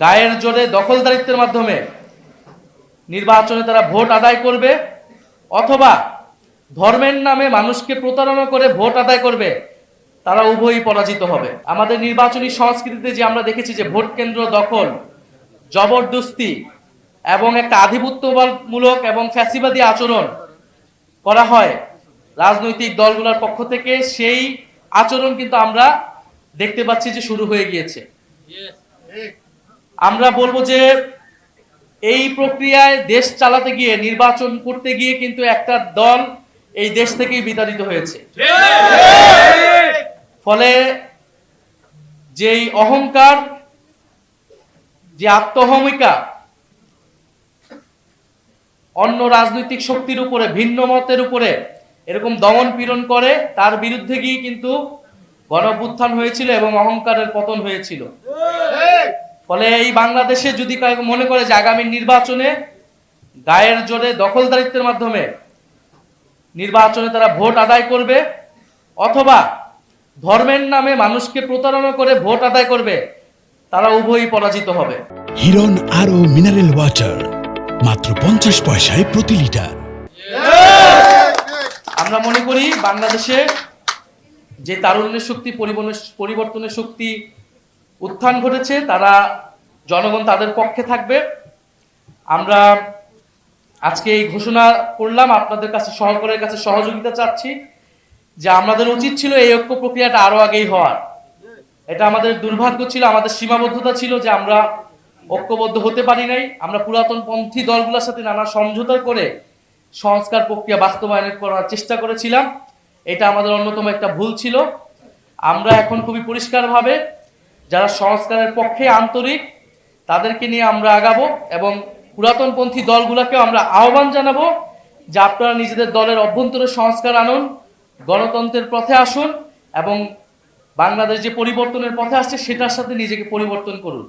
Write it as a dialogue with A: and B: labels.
A: গায়ের জোরে দখলদারিত্বের মাধ্যমে নির্বাচনে তারা ভোট আদায় করবে, অথবা ধর্মের নামে মানুষকে প্রতারণা করে ভোট আদায় করবে, তারা উভয়ই পরাজিত হবে। আমাদের নির্বাচনী সংস্কৃতিতে যে আমরা দেখেছি যে ভোট কেন্দ্র দখল, জবরদস্তি এবং একটা আধিপত্যমূলক এবং ফ্যাসিবাদী আচরণ করা হয় রাজনৈতিক দলগুলোর পক্ষ থেকে, সেই আচরণ কিন্তু আমরা দেখতে পাচ্ছি যে শুরু হয়ে গিয়েছে। আমরা বলব যে এই প্রক্রিয়ায় দেশ চালাতে গিয়ে, নির্বাচন করতে গিয়ে কিন্তু একটা দল এই দেশ থেকেই বিতাড়িত হয়েছে। ফলে যেই অহংকার, যে আত্মহমিকা, অন্য রাজনৈতিক শক্তির উপরে, ভিন্ন মতের উপরে এরকম দমন পীড়ন করে, তার বিরুদ্ধে গিয়ে কিন্তু গণভ্যুত্থান হয়েছিল এবং অহংকারের পতন হয়েছিল। ফলে এই বাংলাদেশে যদি মনে করে যে আগামী নির্বাচনে গায়ের জোরে দখলদারিত্বের মাধ্যমে নির্বাচনে তারা ভোট আদায় করবে অথবা ধর্মের নামে মানুষকে প্রতারণা করে ভোট আদায় করবে তারা উভয়ই পরাজিত হবে।
B: হিরন আরও মিনারেল ওয়াটার মাত্র পঞ্চাশ পয়সায় প্রতি লিটার।
A: আমরা মনে করি বাংলাদেশে যে তারুণ্যের শক্তি পরিবর্তনের পরিবর্তনের শক্তি উত্থান ঘটেছে, তারা, জনগণ তাদের পক্ষে থাকবে। আমরা আজকে এই ঘোষণা করলাম, আপনাদের কাছে, সহকারের কাছে সহযোগিতা চাচ্ছি যে আমাদের উচিত ছিল এই ঐক্য প্রক্রিয়াটা আরও আগেই হওয়ার। এটা আমাদের দুর্ভাগ্য ছিল, আমাদের সীমাবদ্ধতা ছিল যে আমরা ঐক্যবদ্ধ হতে পারি নাই। আমরা পুরাতন পন্থী দলগুলোর সাথে নানা সমঝোতা করে সংস্কার প্রক্রিয়া বাস্তবায়নের করার চেষ্টা করেছিলাম। এটা আমাদের অন্যতম একটা ভুল ছিল। আমরা এখন খুবই পরিষ্কারভাবে যারা সংস্কারের পক্ষে আন্তরিক, তাদেরকে নিয়ে আমরা আগাবো এবং পুরাতনপন্থী দলগুলোকেও আমরা আহ্বান জানাব যে আপনারা নিজেদের দলের অভ্যন্তরে সংস্কার আনুন, গণতন্ত্রের পথে আসুন এবং বাংলাদেশ যে পরিবর্তনের পথে আসছে সেটার সাথে নিজেকে পরিবর্তন করুন।